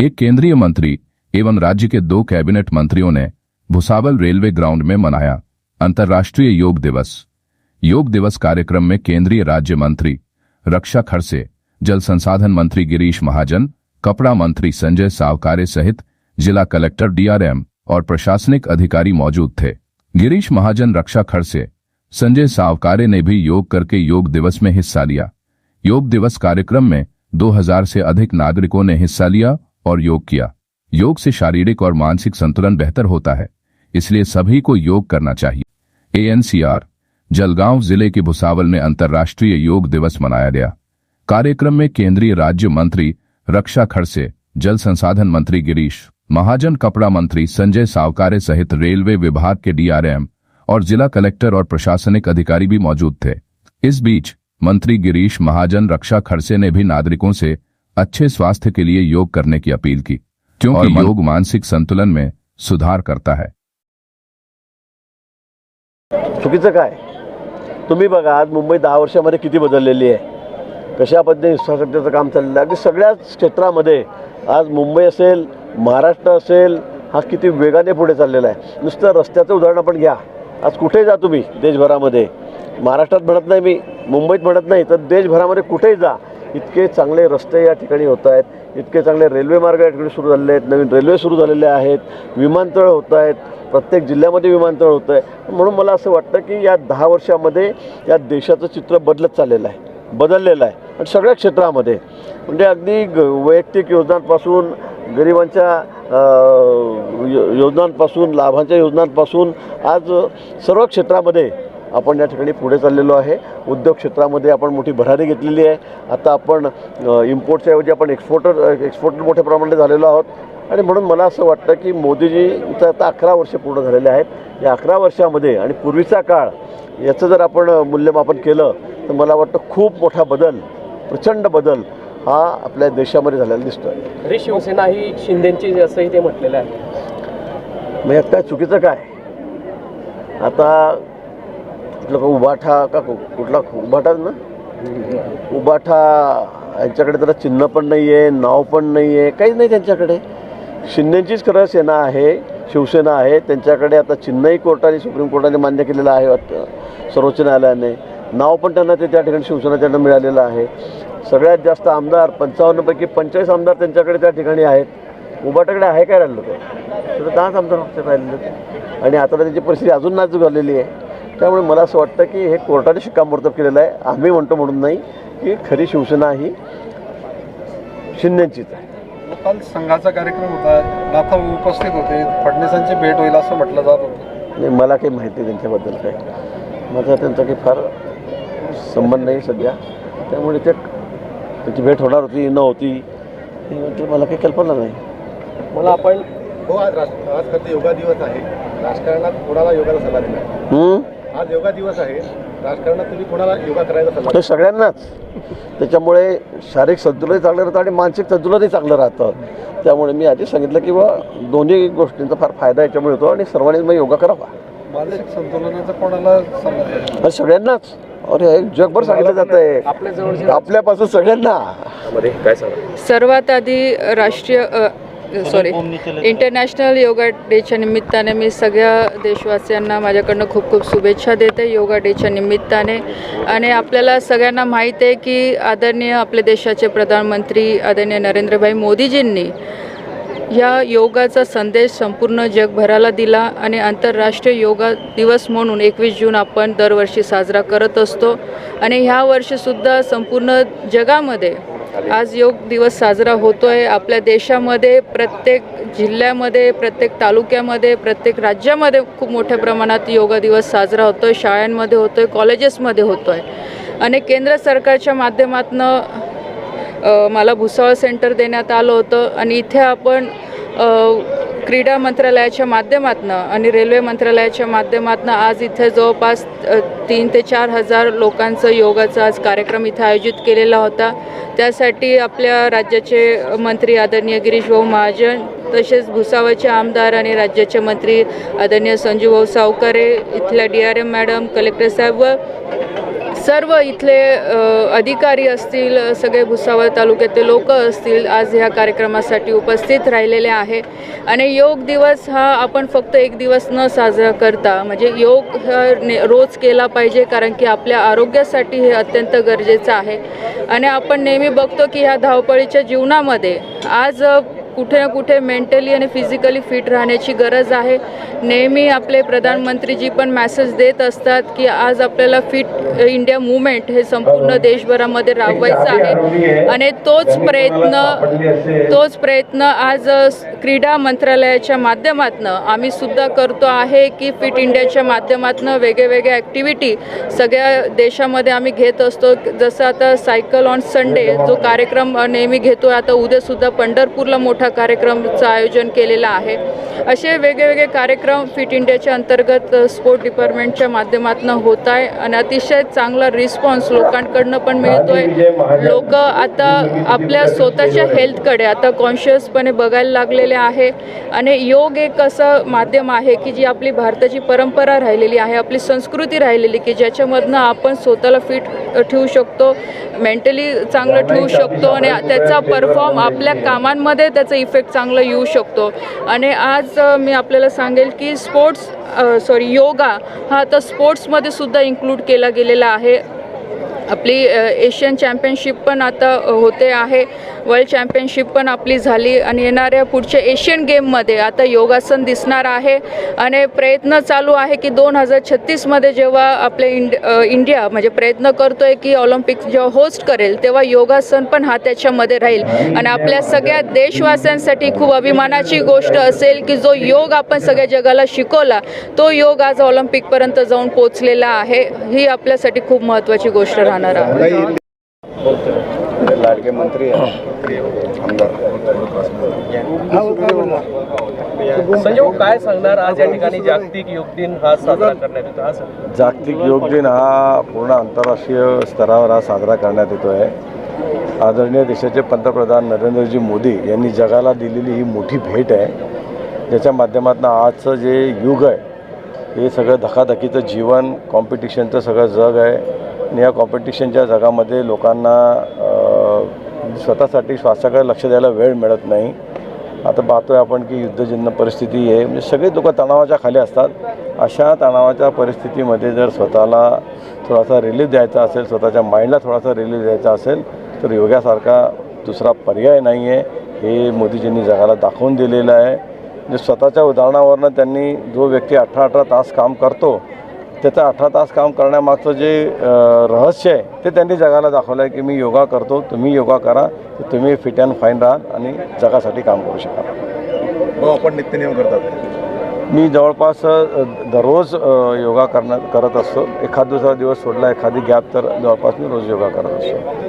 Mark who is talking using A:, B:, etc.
A: एक केंद्रीय मंत्री एवं राज्य के दो कैबिनेट मंत्रियों ने भुसावल रेलवे ग्राउंड में मनाया अंतर्राष्ट्रीय योग दिवस। योग दिवस कार्यक्रम में केंद्रीय राज्य मंत्री, रक्षा खड़से, जल संसाधन मंत्री गिरीश महाजन, कपड़ा मंत्री संजय सावकारे सहित जिला कलेक्टर डीआरएम और प्रशासनिक अधिकारी मौजूद थे। गिरीश महाजन, रक्षा खड़से, संजय सावकारे ने भी योग करके योग दिवस में हिस्सा लिया। योग दिवस कार्यक्रम में 2000 से अधिक नागरिकों ने हिस्सा लिया और योग किया। योग से शारीरिक और मानसिक संतुलन बेहतर होता है, इसलिए सभी को योग करना चाहिए। एएनसीआर जलगांव ज़िले के भुसावल में अंतर्राष्ट्रीय योग दिवस मनाया गया। कार्यक्रम में केंद्रीय राज्य मंत्री, रक्षा खड़से, जल संसाधन मंत्री गिरीश, महाजन कपड़ा मंत्री संजय सावकारे सहित रेलवे विभाग के डीआरएम और जिला कलेक्टर और प्रशासनिक अधिकारी भी मौजूद थे। इस बीच, मंत्री गिरीश महाजन रक्षा खड़से ने भी नागरिकों से अच्छे स्वास्थ्य के लिए योग करने की अपील की क्योंकि योग मानसिक संतुलन में सुधार करता है।
B: चुकीचं काय? तुम्ही बघा आज मुंबई दहा वर्षामध्ये किती बदललेली आहे. कशा पद्धतीने इन्फ्रास्ट्रक्चरचं काम चाललेलं आहे. अगदी सगळ्याच क्षेत्रामध्ये आज मुंबई असेल महाराष्ट्र असेल हा किती वेगाने पुढे चाललेला आहे. नुसतं रस्त्याचं उदाहरण आपण घ्या. आज कुठेही जा तुम्ही देशभरामध्ये. महाराष्ट्रात म्हणत नाही मी मुंबईत म्हणत नाही तर देशभरामध्ये कुठेही जा. इतके चांगले रस्ते या ठिकाणी होत आहेत इतके चांगले रेल्वे मार्ग या ठिकाणी सुरू झालेले आहेत नवीन रेल्वे सुरू झालेले आहेत विमानतळ होत आहेत प्रत्येक जिल्ह्यामध्ये विमानतळ होतं आहे. म्हणून मला असं वाटतं की या दहा वर्षामध्ये या देशाचं चित्र बदलत चाललेलं आहे बदललेलं आहे. आणि सगळ्या क्षेत्रामध्ये म्हणजे अगदी ग वैयक्तिक योजनांपासून गरिबांच्या योजनांपासून लाभांच्या योजनांपासून आज सर्व क्षेत्रामध्ये आपण या ठिकाणी पुढे चाललेलो आहे. उद्योग क्षेत्रामध्ये आपण मोठी भरारी घेतलेली आहे. आता आपण इम्पोर्टच्या ऐवजी आपण एक्सपोर्टर एक्सपोर्टर मोठ्या प्रमाणात झालेलो आहोत. आणि म्हणून मला असं वाटतं की मोदीजीचं आता अकरा वर्ष पूर्ण झालेले आहेत. या अकरा वर्षामध्ये आणि पूर्वीचा काळ याचं जर आपण मूल्यमापन केलं तर मला वाटतं खूप मोठा बदल प्रचंड बदल हा आपल्या देशामध्ये झालेला दिसतो आहे
C: अरे शिवसेना ही शिंदेची असंही ते म्हटलेलं आहे.
B: मग यात काय चुकीचं काय? आता कुठलं का उबाठा का कुठला उभाठा ना? उबाठा यांच्याकडे त्याला चिन्ह पण नाही आहे नाव पण नाही आहे काहीच नाही त्यांच्याकडे. शिंदेचीच खरं सेना आहे शिवसेना आहे त्यांच्याकडे आता चिन्हही कोर्टाने सुप्रीम कोर्टाने मान्य केलेलं आहे वाटतं सर्वोच्च न्यायालयाने. नाव पण त्यांना ते त्या ठिकाणी शिवसेना त्यांना मिळालेलं आहे. सगळ्यात जास्त आमदार पंचावन्नपैकी पंचेचाळीस आमदार त्यांच्याकडे त्या ठिकाणी आहेत. उभाटाकडे आहे काय राहिलं ते तर दहाच आमदार फक्त राहिलेले. होते आणि आता तर त्यांची परिस्थिती अजून नाजूक झालेली आहे. त्यामुळे मला असं वाटतं की हे कोर्टाने शिक्कामोर्तब केलेलं आहे. आम्ही म्हणतो म्हणून नाही की खरी शिवसेना ही शिंदेचीच आहे.
D: काल संघाचा कार्यक्रम होता. नाथा उपस्थित होते. फडणवीसांची भेट होईल असं म्हटलं जात होतं.
B: नाही मला काही माहिती त्यांच्याबद्दल काय माझा त्यांचा काही फार संबंध नाही सध्या. त्यामुळे ते त्याची भेट होणार होती न होती हे मला काही कल्पना नाही.
C: मला आपण
E: हो आज राष्ट्र आज योगा दिवस आहे. राजकारणात कोणाला योगाचा सल्ला दिला? आज योगा दिवस आहे. राजकारणात तुम्ही कोणाला योगा करायचा सल्ला
B: ते सगळ्यांनाच. त्याच्यामुळे शारीरिक संतुलनही चांगलं राहतं आणि मानसिक संतुलनही चांगलं राहतं. त्यामुळे मी आधी सांगितलं की बा दोन्ही गोष्टींचा फार फायदा याच्यामुळे होतो आणि सर्वांनी मग योगा करावा.
D: मानसिक संतुलनाचा कोणाला सल्ला
B: सगळ्यांनाच. अरे हे जगभर सांगितलं जात आहे
C: आपल्या जवळचे
B: आपल्यापासून सगळ्यांना.
C: मध्ये काय सांगा
F: सर्वात आधी राष्ट्रीय सॉरी इंटरनॅशनल योगा डेच्या निमित्ताने मी सगळ्या देशवासियांना माझ्याकडनं खूप खूप शुभेच्छा देते योगा डेच्या निमित्ताने. आणि आपल्याला सगळ्यांना माहीत आहे की आदरणीय आपल्या देशाचे प्रधानमंत्री आदरणीय नरेंद्रभाई मोदीजींनी ह्या योगाचा संदेश संपूर्ण जगभराला दिला आणि आंतरराष्ट्रीय योगा दिवस म्हणून एकवीस जून आपण दरवर्षी साजरा करत असतो. आणि ह्या वर्षीसुद्धा संपूर्ण जगामध्ये आज योग दिवस साजरा होतो आहे आपल्या देशामध्ये प्रत्येक जिल्ह्यामध्ये प्रत्येक तालुक्यामध्ये प्रत्येक राज्यामध्ये खूप मोठ्या प्रमाणात योगा दिवस साजरा होतो आहे शाळांमध्ये होतो आहे कॉलेजेसमध्ये होतो आहे आणि केंद्र सरकारच्या माध्यमातून मला भुसावळ सेंटर देण्यात आलं होतं. आणि इथे आपण क्रीडा मंत्रालयाच्या माध्यमातून आणि रेल्वे मंत्रालयाच्या माध्यमातून आज इथे जवळपास तीन ते चार हजार लोकांचं योगाचा आज कार्यक्रम इथं आयोजित केलेला होता. त्यासाठी आपल्या राज्याचे मंत्री आदरणीय गिरीश भाऊ महाजन तसेच भुसावळचे आमदार आणि राज्याचे मंत्री आदरणीय संजूभाऊ सावकारे इथल्या D R M madam collector साहेब व सर्व इथले अधिकारी असतील सगळे भुसावळ तालुक्यातले लोक असतील आज ह्या कार्यक्रमासाठी उपस्थित राहिलेले आहे. आणि योग दिवस हा आपण फक्त एक दिवस न साजरा करता म्हणजे योग हा ने रोज केला पाहिजे कारण की आपल्या आरोग्यासाठी हे अत्यंत गरजेचं आहे. आणि आपण नेहमी बघतो की ह्या धावपळीच्या जीवनामध्ये आज कुठे ना कुठे मेंटली आणि फिजिकली फिट राहण्याची गरज आहे. नेहमी आपले प्रधानमंत्रीजी पण मॅसेज देत असतात की आज आपल्याला फिट इंडिया मुवमेंट हे संपूर्ण देशभरामध्ये राबवायचं आहे. आणि तोच प्रयत्न तोच प्रयत्न आज क्रीडा मंत्रालयाच्या माध्यमातून आम्ही सुद्धा करतो आहे की फिट इंडियाच्या माध्यमातून वेगळ्या ॲक्टिव्हिटी सगळ्या देशामध्ये आम्ही घेत असतो. जसं आता सायकल ऑन संडे जो कार्यक्रम नेहमी घेतो आता उद्यासुद्धा पंढरपूरला मोठा कार्यक्रमचं आयोजन केलेलं आहे. असे वेगवेगळे कार्यक्रम फिट इंडियाच्या अंतर्गत स्पोर्ट डिपार्टमेंटच्या माध्यमातून होत आहे आणि अतिशय चांगला रिस्पॉन्स लोकांकडनं पण मिळतो आहे लोक आता आपल्या स्वतःच्या हेल्थकडे आता कॉन्शियसपणे बघायला लागलेले आहे. आणि योग एक असं माध्यम आहे की जी आपली भारताची परंपरा राहिलेली आहे आपली संस्कृती राहिलेली की ज्याच्यामधनं आपण स्वतःला फिट ठेवू शकतो मेंटली चांगलं ठेवू शकतो आणि त्याचा परफॉर्म आपल्या कामांमध्ये त्याचा इफेक्ट चांगला येऊ शकतो. आणि आज मी आपल्याला सांगेल की स्पोर्ट्स सॉरी योगा हा आता स्पोर्ट्समध्ये सुद्धा इन्क्लूड केला गेलेला आहे. आपली एशियन चॅम्पियनशिप पण आता होते आहे. वर्ल्ड चॅम्पियनशिप पण आपली झाली आणि येणाऱ्या पुढच्या एशियन गेममध्ये आता योगासन दिसणार आहे. आणि प्रयत्न चालू आहे की दोन हजार छत्तीसमध्ये जेव्हा आपले इंड इंडिया म्हणजे प्रयत्न करतो आहे की ऑलिम्पिक जेव्हा होस्ट करेल तेव्हा योगासन पण हा त्याच्यामध्ये राहील. आणि आपल्या सगळ्या देशवासियांसाठी खूप अभिमानाची गोष्ट असेल की जो योग आपण सगळ्या जगाला शिकवला तो योग आज ऑलिम्पिकपर्यंत जाऊन पोचलेला आहे. ही आपल्यासाठी खूप महत्त्वाची गोष्ट राहणार आहे.
E: लाडके मंत्री आमदार.
C: काय सांगणार? आज या ठिकाणी जागतिक योग दिन हा साजरा करण्यात येतो हा.
G: जागतिक योग दिन हा पूर्ण आंतरराष्ट्रीय स्तरावर हा साजरा करण्यात येतो आहे आदरणीय देशाचे पंतप्रधान नरेंद्रजी मोदी यांनी जगाला दिलेली ही मोठी भेट आहे. ज्याच्या माध्यमातून आजचं जे युग आहे हे सगळं धकाधकीचं जीवन कॉम्पिटिशनचं सगळं जग आहे. आणि या कॉम्पिटिशनच्या जगामध्ये लोकांना स्वतःसाठी श्वासाकडे लक्ष द्यायला वेळ मिळत नाही. आता पाहतोय आपण की युद्धजन्य परिस्थिती आहे. म्हणजे सगळे लोक तणावाच्या खाली असतात. अशा तणावाच्या परिस्थितीमध्ये जर स्वतःला थोडासा रिलीफ द्यायचा असेल स्वतःच्या माइंडला थोडासा रिलीफ द्यायचा असेल तर योगासारखा दुसरा पर्याय नाही आहे हे मोदीजींनी जगाला दाखवून दिलेलं आहे. म्हणजे स्वतःच्या उदाहरणावरनं त्यांनी जो व्यक्ती अठरा अठरा तास काम करतो त्याचं अठरा तास काम करण्यामागचं जे रहस्य आहे ते त्यांनी जगाला दाखवलं आहे की मी योगा करतो तुम्ही योगा करा तर तुम्ही फिट अँड फाईन राहाल आणि जगासाठी काम करू शकाल.
E: आपण नित्यनियम करतात.
G: मी जवळपास दररोज योगा करण्यात करत असतो. एखाद दुसरा दिवस सोडला एखादी गॅप तर जवळपास मी रोज योगा करत असतो.